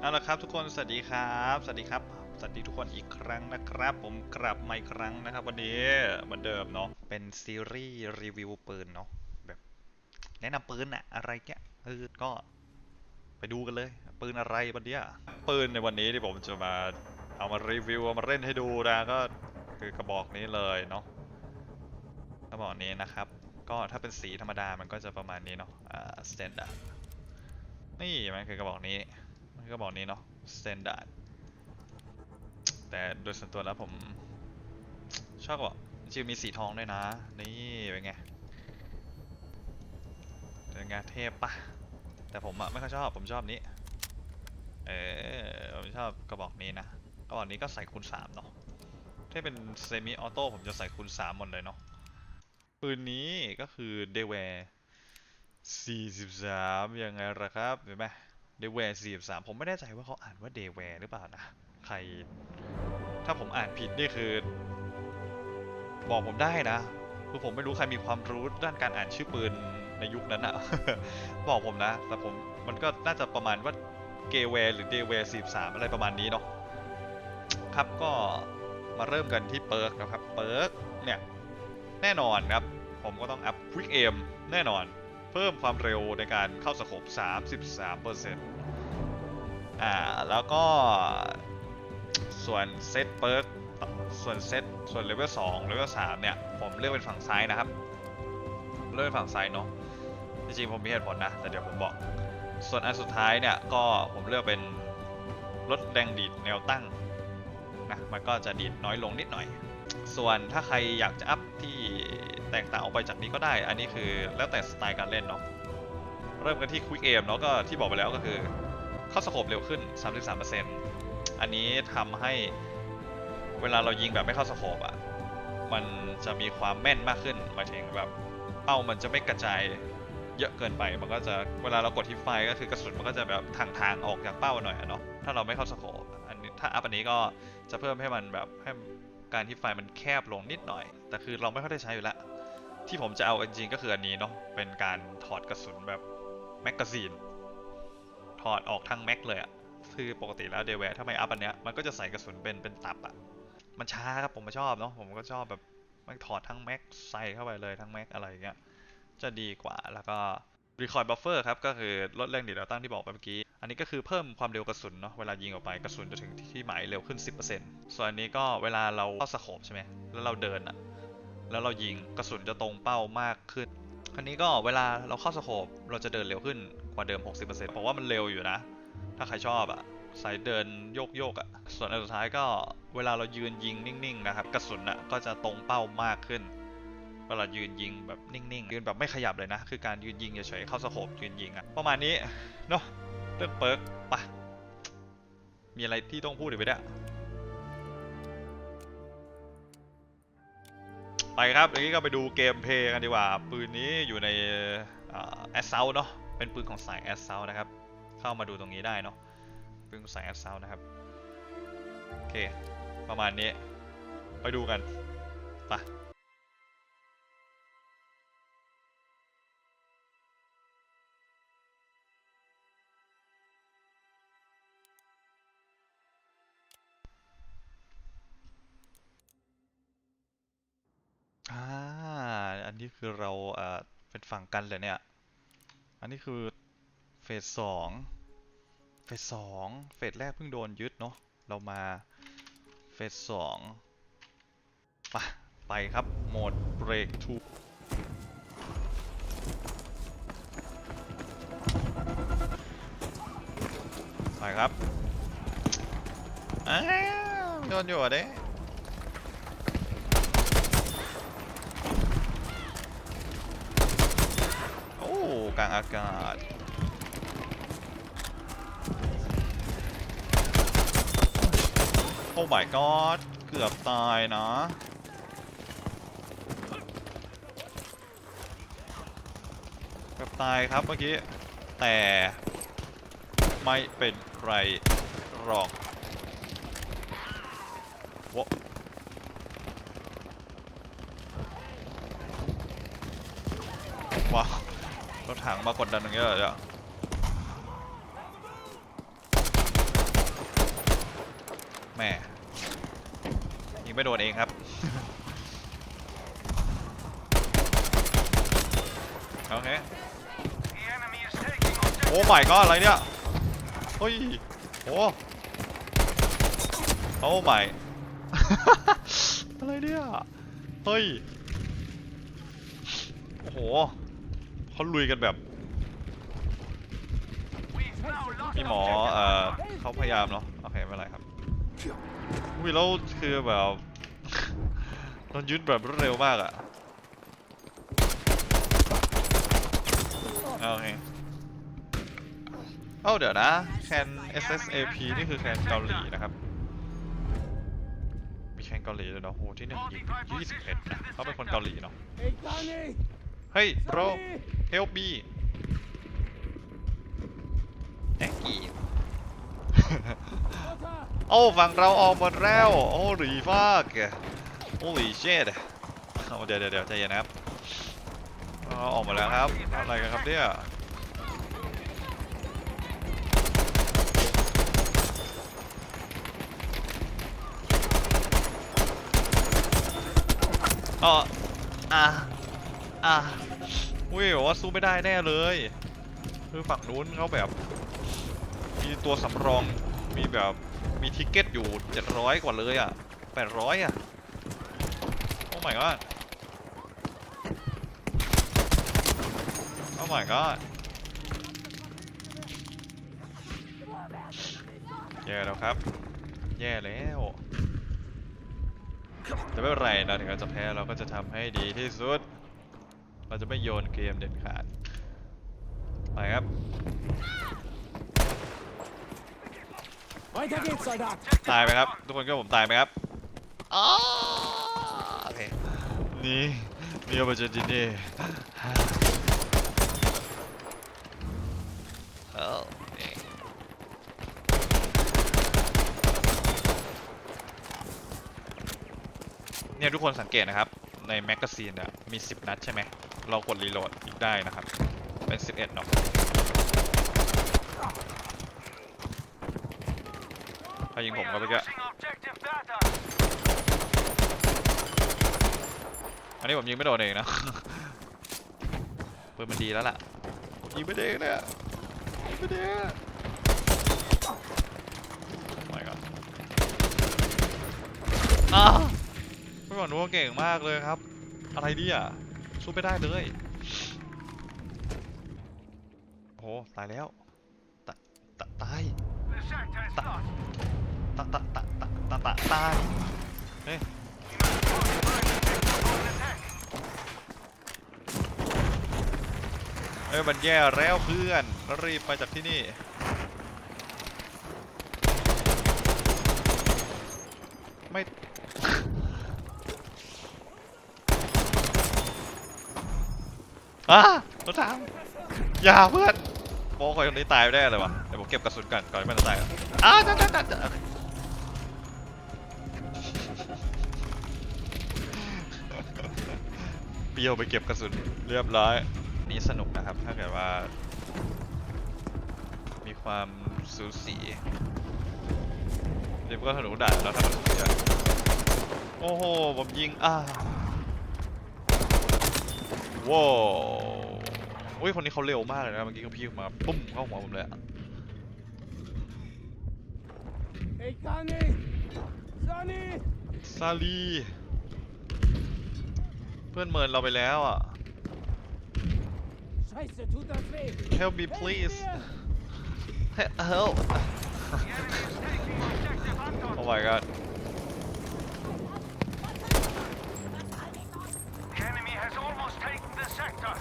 เอาละครับทุกคนสวัสดีครับสวัสดีครับสวัสดีทุกคนอีกครั้งนะครับ ผมกลับมาอีกครั้งนะครับ วันนี้เหมือนเดิมเนาะเป็นซีรีส์รีวิวปืนเนาะแบบแนะนำปืนอะอะไรเงี้ยเออก็ไปดูกันเลย ปืนอะไรวันเนี้ยปืนในวันนี้ที่ผมจะมาเอามารีวิวเอามาเล่นให้ดูนะก็คือกระบอกนี้เลยเนาะกระบอกนี้นะครับ ก็ถ้าเป็นสีธรรมดามันก็จะประมาณนี้เนาะอ่าสแตนดาร์ดนี่มันคือกระบอกนี้ ก็บอกนี้เนาะ standard แต่โดยส่วนตัวแล้วผม ชอบกว่าจริงมีสีทองด้วยนะ นี่เป็นไงเป็นไงเทพปะแต่ผมอะไม่ค่อยชอบผมชอบนี้ เออผมชอบกระบอกนี้นะ กระบอกนี้ก็ใส่คูณ3เนาะ ถ้าเป็นเซมิออโต้ผมจะใส่คูณ3หมดเลยเนาะ ปืนนี้ก็คือเดเวร์43 ยังไงล่ะครับ เห็นไหม เดวเวร์43ผมไม่แน่ใจว่าเขาอ่านว่าเดวเวร์หรือเปล่านะ ใคร ถ้าผมอ่านผิดนี่คือ บอกผมได้นะ คือผมไม่รู้ใครมีความรู้ด้านการอ่านชื่อปืนในยุคนั้นอะบอกผมนะ แต่ผมมันก็น่าจะประมาณว่าเกเวร์หรือเดเวร์43อะไรประมาณนี้เนาะ ครับก็มาเริ่มกันที่เปิร์กนะครับ เปิร์กเนี่ย แน่นอนครับ ผมก็ต้องอัพ Quick Aim แน่นอน เพิ่มความเร็วในการเข้าสโคป33%อ่า แล้วก็ส่วนเซตเปิร์กส่วนเซตส่วนเลเวล2เลเวล3เนี่ย ผมเลือกเป็นฝั่งซ้ายนะครับ เลือกเป็นฝั่งซ้ายเนาะจริงๆผมมีเหตุผลนะ แต่เดี๋ยวผมบอก ส่วนอันสุดท้ายเนี่ย ก็ผมเลือกเป็นลดแรงดีดแนวตั้งนะมันก็จะดีดน้อยลงนิดหน่อย ส่วนถ้าใครอยากจะอัพที่ แตกต่างออกไปจากนี้ก็ได้ อันนี้คือแล้วแต่สไตล์การเล่นเนาะ เริ่มกันที่ Quick Aim เนาะก็ที่บอกไปแล้วก็คือ เข้าสโคปเร็วขึ้น 33%อันนี้ทำให้เวลาเรายิงแบบไม่เข้าสโคปอะ่ะมันจะมีความแม่นมากขึ้นหมายถึงแบบเป้ามันจะไม่กระจายเยอะเกินไป มันก็จะเวลาเรากดที่ไฟก็คือกระสุนมันก็จะแบบทางทางออกจากเป้าหน่อยเนาะ ถ้าเราไม่เข้าสโคปอันนี้ถ้าอัพอันนี้ก็จะเพิ่มให้มันแบบให้การที่ไฟมันแคบลงนิดหน่อย แต่คือเราไม่ค่อยได้ใช้อยู่แล้ว ที่ผมจะเอาจริงๆก็คืออันนี้เนาะเป็นการถอดกระสุนแบบแมกกาซีนถอดออกทั้งแม็กเลยอะคือปกติแล้วเดวถ้าไม่อัพอันเนี้ยมันก็จะใส่กระสุนเป็นเป็นตับอะมันช้าครับผมไม่ชอบเนาะผมก็ชอบแบบมันถอดทั้งแม็กใส่เข้าไปเลยทั้งแม็กอะไรอย่างเงี้ยจะดีกว่าแล้วก็ Record Buffer ครับก็คือลดแรงดีดแนวตั้งที่บอกไปเมื่อกี้ อันนี้ก็คือเพิ่มความเร็วกระสุนเนาะเวลายิงออกไปกระสุนจะถึงที่หมายเร็วขึ้น 10%ส่วนอันนี้ก็เวลาเราเข้าสโคปใช่ไหมแล้วเราเดินอะ แล้วเรายิงกระสุนจะตรงเป้ามากขึ้น คราวนี้ก็เวลาเราเข้าสโคปเราจะเดินเร็วขึ้นกว่าเดิม 60%ผมว่ามันเร็วอยู่นะ ถ้าใครชอบอะสายเดินโยกโยกๆอะส่วนอันสุดท้ายก็เวลาเรายืนยิงนิ่งๆนะครับกระสุนอะก็จะตรงเป้ามากขึ้นเวลายืนยิงแบบนิ่งๆยืนแบบไม่ขยับเลยนะ คือการยืนยิงเฉยๆเข้าสโคปยืนยิงอะประมาณนี้เนาะเรื่องเปิร์กปะมีอะไรที่ต้องพูดอีกไหมเนี่ย ไปครับอย่างนี้ก็ไปดูเกมเพย์กันดีกว่า ปืนนี้อยู่ในแอสเซลเนาะ เป็นปืนของสายแอสเซลนะครับ เข้ามาดูตรงนี้ได้เนาะ ปืนของสายแอสเซลนะครับ โอเค ประมาณนี้ ไปดูกัน ไป คือเราเอ่อเป็นฝั่งกันเลยเนี่ย อันนี้คือเฟสสองเฟสสองเฟสแรกเพิ่งโดนยึดเนาะ เรามาเฟสสองไปไปครับ โหมดเบรกทูไปครับอ้าวโดนอยู่อะเด้ อ้กลางอากาศโอ้ my god เกือบตายนะเกือบตายครับเมื่อกี้ แต่ไม่เป็นไรหรอกวะว้าว รถถังมากดดันตรงนี้เหรอะแม่ยิงไม่โดนเองครับ โอเค โอ้ใหม่ก็อะไรเนี่ย เฮ้ย โอ้โอ้ใหม่ อะไรเนี่ย เฮ้ย โอ้โห เขาลุยกันแบบ We've now lost พี่หมอเอ่อเขาพยายามเนาะโอเคไม่เป็นไรครับอุ้ยแล้วคือแบบโดนยึดแบบรวดเร็วมากอะโอเคเอ้าเดี๋ยวนะแคน SSAP นี่คือแคนเกาหลีนะครับ มีแคนเกาหลีเลยเนาะโหที่หนึ่งยิง21นะเขาเป็นคนเกาหลีเนาะ เฮ้ย bro Sonny! help me thank you Otta! โอ้ฝั่งเราออกหมดแล้ว โอ้หรีฟากโอ้หรีเชดเอาเดี๋ยวเดี๋ยวเดี๋ยวใจเย็นนะครับเอาออกหมดแล้วครับ อะไรกันครับเนี่ยอ๋ออะ อะอุ้ยบอกว่าสู้ไม่ได้แน่เลย คือฝั่งนู้นเขาแบบ มีตัวสำรอง มีแบบมีทิกเก็ตอยู่700กว่าเลยอะ800อะ โอ้ my god โอ้ my god แย่แล้วครับ แย่แล้วแต่ไม่เป็นไรนะถึงเราจะแพ้เราก็จะทำให้ดีที่สุด เราจะไม่โยนเกมเด็ดขาด ไปครับ Weiter geht's, Soldat! ตายไหมครับ ทุกคนก็ผมตายไหมครับอ๋อโอเค นี่นี่เอาไปเจอจินนี่เอ้านี่เนี่ยทุกคนสังเกตนะครับ ในแมกกาซีนเนี่ยมี 10 นัดใช่ไหม เรากดรีโหลดอีกได้นะครับ เป็น 11เนาะถ้ายิง We ผม are ก็ไปเยอะ losing objective data. อันนี้ผมยิงไม่โดนเองนะปืนมันดีแล้วล่ะผมยิงไม่ได้เนี่ยยิงไม่ได้ไม่ก็อ้าวไม่บอกหนูว่าเก่งมากเลยครับ อะไรเนี่ย สู้ไม่ได้เลยโอ้โหตายแล้วตะตะตาย The sector is lost. ตะตะตะตะตะตะตายเฮ้ยเอ้ยมันแย่แล้วเพื่อนรีบไปจากที่นี่ ไม่ อะรถถังอย่าเพื่อนโมคอยคนนี้ตายไม่ได้เลยวะเดี๋ยวผมเก็บกระสุนก่อนก่อนที่มันจะตายอะอ้าวจ้าจ้าจ้าจ้าเปรี้ยวไปเก็บกระสุนเรียบร้อยนี่สนุกนะครับ ถ้าเกิดว่า มีความสูสีเดี๋ยวก็สนุกด่าแล้วถ้ามันสูสีอะโอ้โห ผมยิงอ่าว้าว อุ้ยคนนี้เขาเร็วมากเลยนะเมื่อกี้เขาพี่มาปุ้มเข้าหัวผมเลยอะ Hey, Connie! Sonny! ซาลีเพื่อนเมินเราไปแล้วอะ Scheiße, tut das weh! Help me Helft please mir! Help The enemy is taking objective Anton. Oh my god The enemy has almost taken the sector.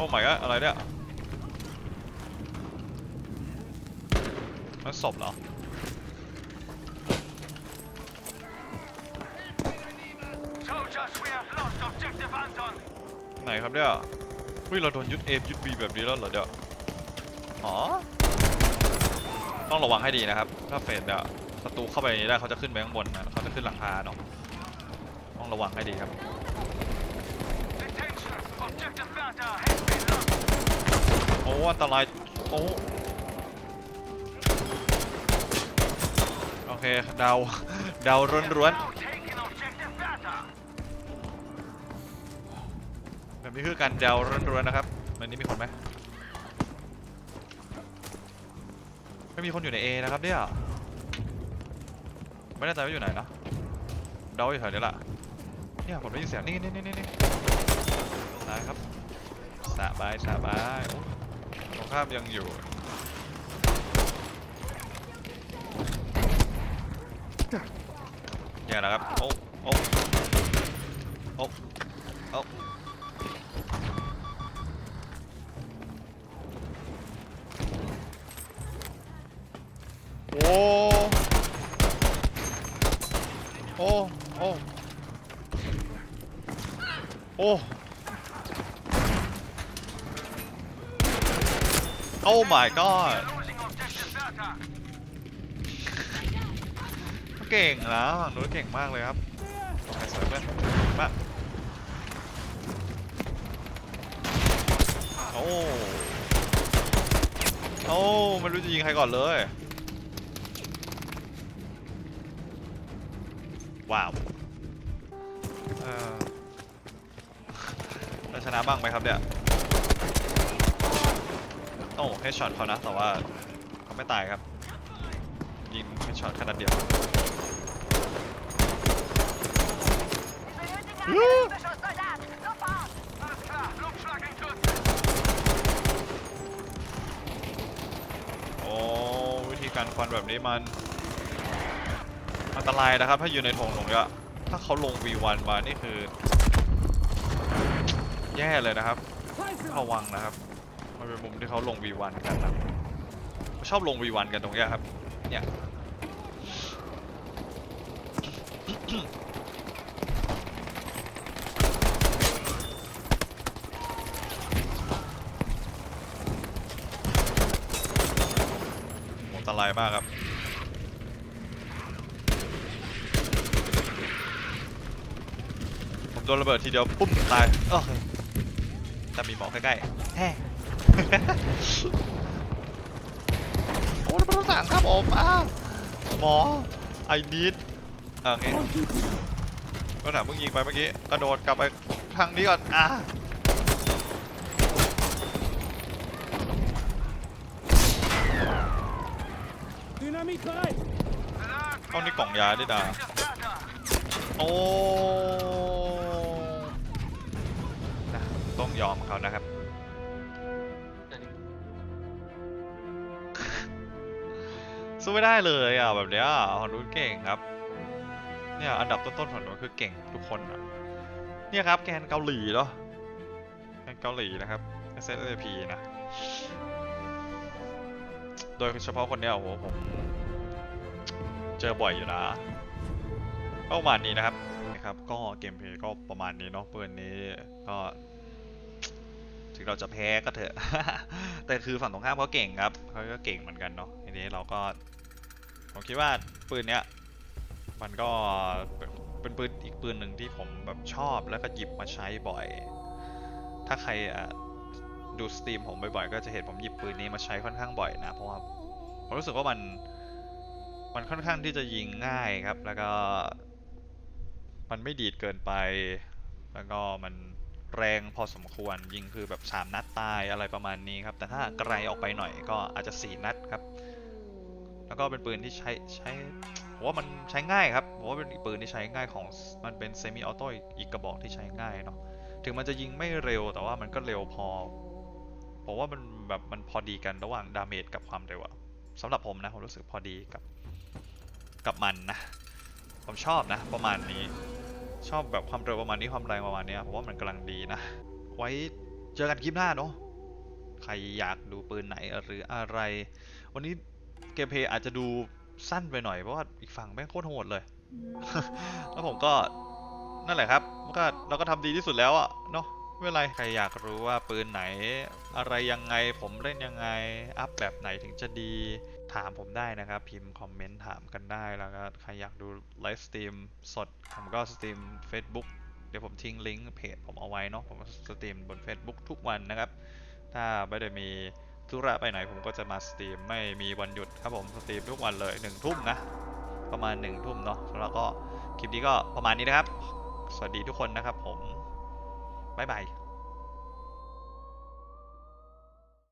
Oh my god อะไรเนี่ยมันศพเหรอไหนครับเนี่ยอุ้ยเราโดนยึด A ยึด B แบบนี้แล้วเหรอเนี่ยอ๋อต้องระวังให้ดีนะครับ ถ้าเฟดเนี่ยศัตรูเข้าไปในนี้ได้เขาจะขึ้นไปข้างบนนะเขาจะขึ้นหลังคาเนาะต้องระวังให้ดีครับ โอ้ อันตราย โอ้ โอเค เดา เดาร้วนๆแบบนี้คือการเดาร้วนๆนะครับมันนี้มีคนไหมไม่มีคนอยู่ใน A นะครับเนี่ย ไม่แน่ใจว่าอยู่ไหนนะเดาอยู่แถวนี้แหละเนี่ยผมได้ยินเสียงนี่นี่นี่นี่ นี่ได้ครับสบายสบายโอ้ตรงข้ามยังอยู่เนี่ยนะครับ โอ้โอ้โอ้โอ้โอ้โอ้โอ้ โอ้โอ้ my god เก่งนะฝั่งนู้นเก่งมากเลยครับไปสวยเพื่อนมาโอ้โอ้ไม่รู้จะยิงใครก่อนเลย ว้าวเออเราชนะบ้างไหมครับเนี่ย โอ้ให้ช็อตเขานะ แต่ว่าเขาไม่ตายครับ ยิงให้ช็อตแค่นัดเดียว โอ้วิธีการฟันแบบนี้มัน อันตรายนะครับ ถ้าอยู่ในธงตรงเนี้ยถ้าเขาลง V1 มานี่คือ แย่เลยนะครับ ระวังนะครับ มันเป็นมุมที่เขาลง V1 กันนะชอบลง V1 กันตรงเนี้ยครับ เนี่ย อันตรายมากครับผมโดนระเบิดทีเดียวปุ๊บตายเออแต่มีหมอใกล้ๆแฮ่ โอ้ระเบิดต่างครับผมอ้าวหมอไอ้นิดอ่าไงก็ถามเพิ่งยิงไปเมื่อกี้กระโดดกลับไปทางนี้ก่อนอ่าเอานี่กล่องยาดิดาโอ้นะต้องยอมเขานะครับ ไม่ได้เลยอะแบบเนี้ยฮอนดูนเก่งครับ เนี่ยอันดับต้นๆของหนูคือเก่งทุกคนอะเนี่ยครับแกนเกาหลีเนาะแกนเกาหลีนะครับ SSP นะ โดยเฉพาะคนเนี้ยโอ้โหผมเจอบ่อยอยู่นะก็ประมาณนี้นะครับนะครับก็เกมเพลย์ก็ประมาณนี้เนาะปืนนี้ก็ถึงเราจะแพ้ก็เถอะ แต่คือฝั่งตรงข้ามเขาเก่งครับเขาก็เก่งเหมือนกันเนาะทีนี้เราก็ ผมคิดว่าปืนเนี้ยมันก็เป็นปืนอีกปืนหนึ่งที่ผมแบบชอบแล้วก็หยิบมาใช้บ่อย ถ้าใครดูสตรีมผมบ่อยๆก็จะเห็นผมหยิบปืนนี้มาใช้ค่อนข้างบ่อยนะ เพราะว่าผมรู้สึกว่ามันมันค่อนข้างที่จะยิงง่ายครับ แล้วก็มันไม่ดีดเกินไป แล้วก็มันแรงพอสมควรยิงคือแบบ 3 นัดตายอะไรประมาณนี้ครับ แต่ถ้าไกลออกไปหน่อยก็อาจจะ 4 นัดครับ แล้วก็เป็นปืนที่ใช้ใช้ผมว่ามันใช้ง่ายครับผมว่าเป็นปืนที่ใช้ง่ายของมันเป็นเซมิออโต้อีกกระบอกที่ใช้ง่ายเนาะถึงมันจะยิงไม่เร็วแต่ว่ามันก็เร็วพอผมว่ามันแบบมันพอดีกันระหว่างดาเมจกับความเร็วอะสำหรับผมนะผมรู้สึกพอดีกับกับมันนะ ผมชอบนะ ประมาณนี้ชอบแบบความเร็วประมาณนี้ความแรงประมาณนี้ผมว่ามันกำลังดีนะ ไว้เจอกันคลิปหน้าเนาะใครอยากดูปืนไหนหรืออะไร วันนี้ เกมเพลย์อาจจะดูสั้นไปหน่อยเพราะว่าอีกฝั่งแม่งโคตรโหดเลย แล้วผมก็นั่นแหละครับก็เราก็ทำดีที่สุดแล้วอะเนาะไม่เป็นไรใครอยากรู้ว่าปืนไหน อะไรยังไงผมเล่นยังไง อัพแบบไหนถึงจะดีถามผมได้นะครับ พิมพ์คอมเมนต์ถามกันได้แล้วก็ใครอยากดูไลฟ์สตรีมสด ผมก็สตรีม Facebook เดี๋ยวผมทิ้งลิงก์เพจผมเอาไว้เนาะผมสตรีมบน Facebook ทุกวันนะครับ ถ้าไม่ได้มี ธุระไปไหนผมก็จะมาสตรีมไม่มีวันหยุดครับผมสตรีมทุกวันเลยหนึ่งทุ่มนะปประมาณหนึ่งทุ่มเนาะแล้วก็คลิปนี้ก็ประมาณนี้นะครับ สวัสดีทุกคนนะครับผมบ๊ายบาย